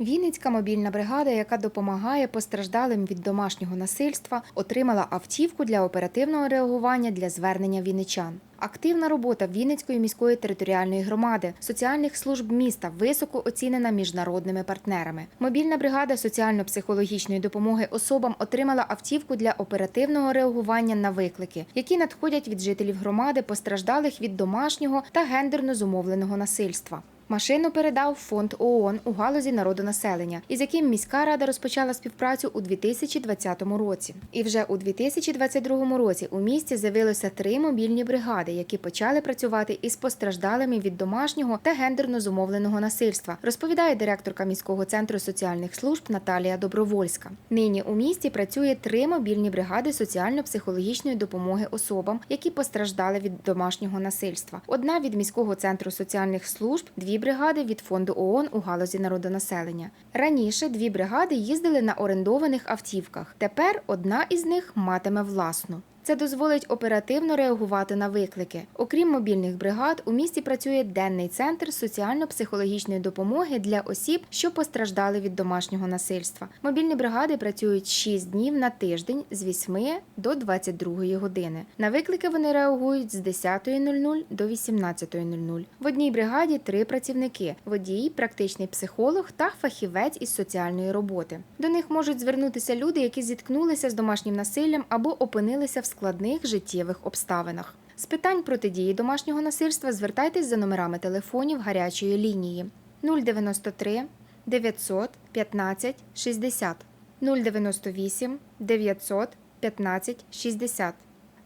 Вінницька мобільна бригада, яка допомагає постраждалим від домашнього насильства, отримала автівку для оперативного реагування для звернення вінничан. Активна робота Вінницької міської територіальної громади, соціальних служб міста високо оцінена міжнародними партнерами. Мобільна бригада соціально-психологічної допомоги особам отримала автівку для оперативного реагування на виклики, які надходять від жителів громади, постраждалих від домашнього та гендерно зумовленого насильства. Машину передав фонд ООН у галузі народонаселення, із яким міська рада розпочала співпрацю у 2020 році. І вже у 2022 році у місті з'явилося три мобільні бригади, які почали працювати із постраждалими від домашнього та гендерно зумовленого насильства, розповідає директорка міського центру соціальних служб Наталія Добровольська. Нині у місті працює три мобільні бригади соціально-психологічної допомоги особам, які постраждали від домашнього насильства. Одна від міського центру соціальних служб, дві бригади від фонду ООН у галузі народонаселення. Раніше дві бригади їздили на орендованих автівках. Тепер одна із них матиме власну. Це дозволить оперативно реагувати на виклики. Окрім мобільних бригад, у місті працює денний центр соціально-психологічної допомоги для осіб, що постраждали від домашнього насильства. Мобільні бригади працюють 6 днів на тиждень з 8 до 22 години. На виклики вони реагують з 10.00 до 18.00. В одній бригаді три працівники: водій, практичний психолог та фахівець із соціальної роботи. До них можуть звернутися люди, які зіткнулися з домашнім насиллям або опинилися в складних життєвих обставинах. З питань протидії домашнього насильства звертайтесь за номерами телефонів гарячої лінії. 093 900 15 60 098 900 15 60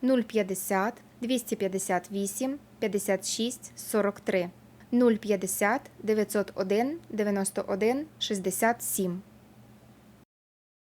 050 258 56 43 050 901 91 67